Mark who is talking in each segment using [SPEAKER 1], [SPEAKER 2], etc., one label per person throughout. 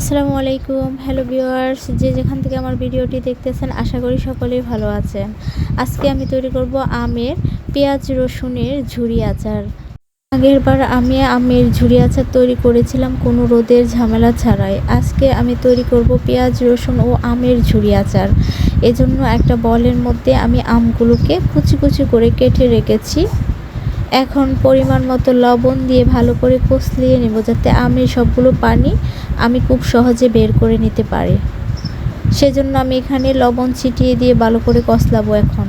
[SPEAKER 1] আসসালামু আলাইকুম। Hello viewers যে যেখান থেকে আমার ভিডিওটি দেখতেছেন, আশা করি সকলেই ভালো আছেন। আজকে আমি তৈরি করব আমের পেঁয়াজ রসুনের ঝুরি আচার। আগের বার আমি আমের ঝুরি আচার তৈরি করেছিলাম কোনো রোদের ঝামেলা ছাড়াই। আজকে আমি তৈরি করব পেঁয়াজ, রসুন ও আমের ঝুরি আচার। এজন্য একটা বলের মধ্যে আমি আমগুলোকে কুচি কুচি করে কেটে রেখেছি। এখন পরিমাণ মতো লবণ দিয়ে ভালো করে কষলিয়ে নেব যাতে আমের সবগুলো পানি আমি খুব সহজে বের করে নিতে পারি। সেজন্য আমি এখানে লবণ ছিটিয়ে দিয়ে ভালো করে কষলাবো এখন।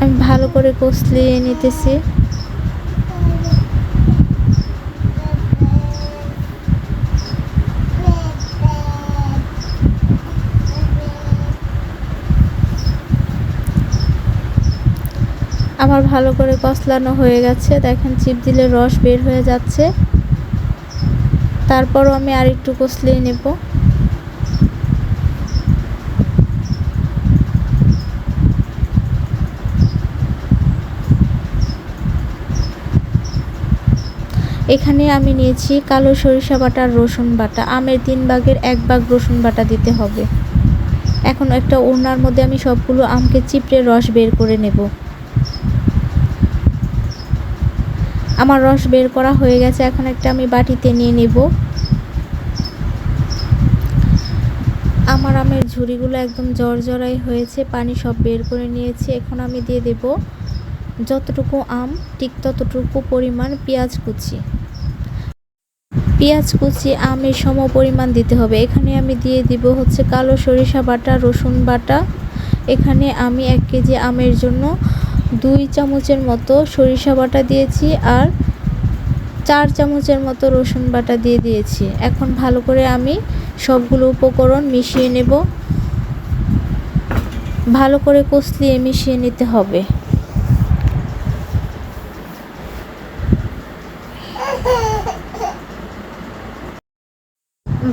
[SPEAKER 1] আমি ভালো করে কষলিয়ে নিতেছি। আমার ভালো করে কষলানো হয়ে গেছে। দেখেন চিপ দিলে রস বের হয়ে যাচ্ছে। তারপরও আমি আর একটু কষলিয়ে নেব। এখানে আমি নিয়েছি কালো সরিষা বাটা, রসুন বাটা। আমের তিন ভাগের এক ভাগ রসুন বাটা দিতে হবে। এখন একটা ওড়নার মধ্যে আমি সবগুলো আমকে চিপড়ে রস বের করে নেব। আমার রস বের করা হয়ে গেছে, এখন একটা আমি বাটিতে নিয়ে নেব। আমার আমের ঝুড়িগুলো একদম জড়জড়াই হয়েছে, পানি সব বের করে নিয়েছি, এখন আমি দিয়ে দেব যতটুকু আম, ঠিক ততটুকু পরিমাণ পেঁয়াজ কুচি। পেঁয়াজ কুচি আমের সম পরিমাণ দিতে হবে। এখানে আমি দিয়ে দিব হচ্ছে কালো সরিষা বাটা, রসুন বাটা। এখানে আমি এক কেজি আমের জন্য দুই চামচের মতো সরিষা বাটা দিয়েছি আর চার চামচের মতো রসুন বাটা দিয়ে দিয়েছি। এখন ভালো করে আমি সবগুলো উপকরণ মিশিয়ে নেব। ভালো করে কষলিয়ে মিশিয়ে নিতে হবে।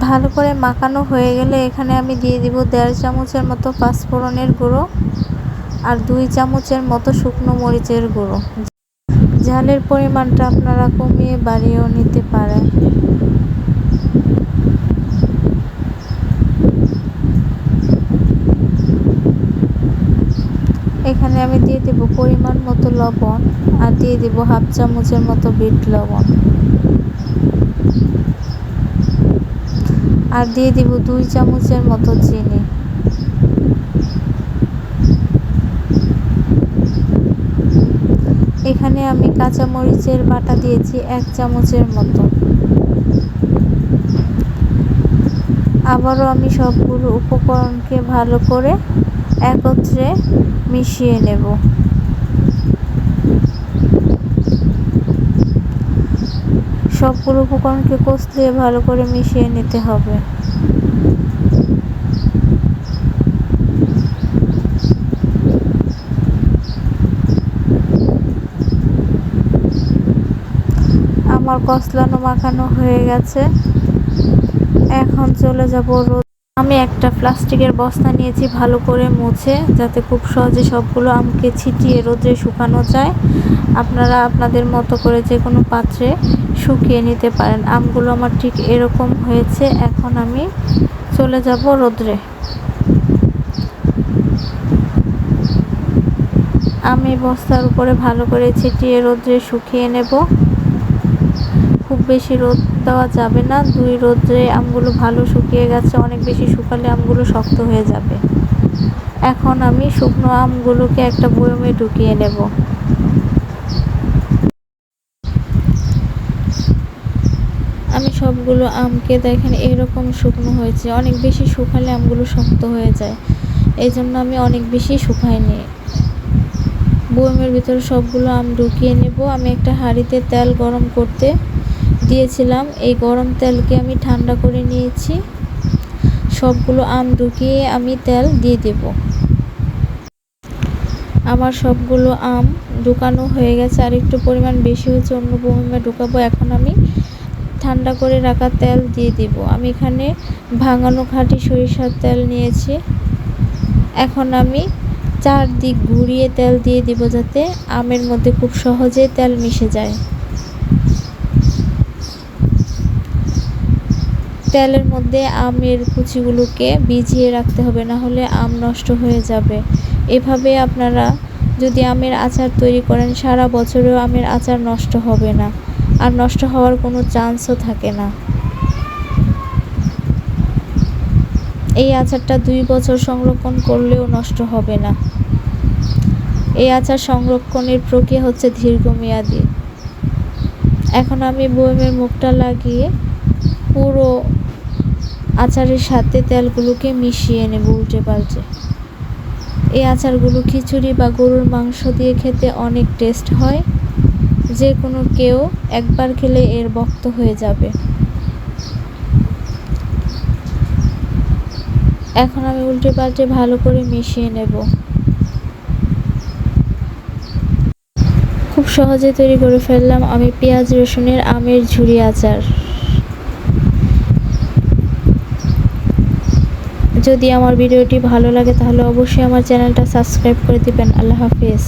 [SPEAKER 1] ভালো করে মাখানো হয়ে গেলে এখানে আমি দিয়ে দিব দেড় চামচের মতো পাঁচফোড়নের গুঁড়ো। আর দুই চামচের মতো শুকনো মরিচের গুঁড়ো। ঝালের পরিমাণটা আপনারা কমিয়ে বাড়িয়েও নিতে পারেন। এখানে আমি দিয়ে দেব পরিমাণ মতো লবণ আর দিয়ে দেব হাফ চামচের মতো বিট লবণ। আর দিয়ে দিব দুই চামচের মতো চিনি। এখানে আমি কাঁচা মরিচের বাটা দিয়েছি এক চামচের মতো। আবারও আমি সবগুলো উপকরণকে ভালো করে একত্রে মিশিয়ে নেব। সবগুলো উপকরণকে কষলিয়ে ভালো করে মিশিয়ে নিতে হবে আমার কসলানো মাখানো হয়ে গেছে। এখন চলে যাব রোদ। আমি একটা প্লাস্টিকের বস্তা নিয়েছি ভালো করে মুছে, যাতে খুব সহজে সবগুলো আমকে ছিটিয়ে রোদে শুকানো যায়। আপনারা আপনাদের মতো করে যে কোনো পাত্রে শুকিয়ে নিতে পারেন। আমগুলো আমার ঠিক এরকম হয়েছে। এখন আমি চলে যাব রোদ্রে আমি বস্তার উপরে ভালো করে ছিটিয়ে রোদ্রে শুকিয়ে নেব। খুব বেশি রোদ দেওয়া যাবে না। দুই রোদ্রে আমগুলো ভালো শুকিয়ে গেছে, অনেক বেশি শুকালে আমগুলো শক্ত হয়ে যাবে। এখন আমি শুকনো আমগুলোকে একটা বয়মে ঢুকিয়ে নেব। আমি সবগুলো আমকে দেখেন এরকম শুকনো হয়েছে। অনেক বেশি শুকালে আমগুলো শক্ত হয়ে যায়। এই জন্য আমি অনেক বেশি শুকাইনি। বয়মের ভিতরে সবগুলো আম ঢুকিয়ে নেব। আমি একটা হাঁড়িতে তেল গরম করতে দিয়েছিলাম। এই গরম তেলকে আমি ঠান্ডা করে নিয়েছি। সবগুলো আম ঢুকিয়ে আমি তেল দিয়ে দেব। আমার সবগুলো আম ঢুকানো হয়ে গেছে। আর একটু পরিমাণ বেশি হচ্ছে অন্য বমিমে ঢুকাবো। এখন আমি ঠান্ডা করে রাখা তেল দিয়ে দিব। আমি এখানে ভাঙানো খাঁটি সরিষার তেল নিয়েছি। এখন আমি চারদিক ঘুরিয়ে তেল দিয়ে দিব যাতে আমের মধ্যে খুব সহজে তেল মিশে যায়। তেলের মধ্যে আমের কুচিগুলোকে ভিজিয়ে রাখতে হবে না হলে আম নষ্ট হয়ে যাবে। এভাবে আপনারা যদি আমের আচার তৈরি করেন, সারা বছরেও আমের আচার নষ্ট হবে না। আর নষ্ট হওয়ার কোনো চান্সও থাকে না। এই আচারটা দুই বছর সংরক্ষণ করলেও নষ্ট হবে না। এই আচার সংরক্ষণের প্রক্রিয়া হচ্ছে দীর্ঘমেয়াদী। এখন আমি বয়মের মুখটা লাগিয়ে পুরো আচারের সাথে তেলগুলোকে মিশিয়ে নেব উল্টে পাল্টে। এই আচারগুলো খিচুড়ি বা গরুর মাংস দিয়ে খেতে অনেক টেস্ট হয়। যে কোনো কেউ একবার খেলে এর বক্ত হয়ে যাবে। এখন আমি উল্টে পাল্টে ভালো করে মিশিয়ে নেব। খুব সহজে তৈরি করে ফেললাম আমি পেঁয়াজ, রসুনের আমের ঝুরি আচার। যদি আমার ভিডিওটি ভালো লাগে তাহলে অবশ্যই আমার চ্যানেলটা সাবস্ক্রাইব করে দিবেন। আল্লাহ হাফিজ।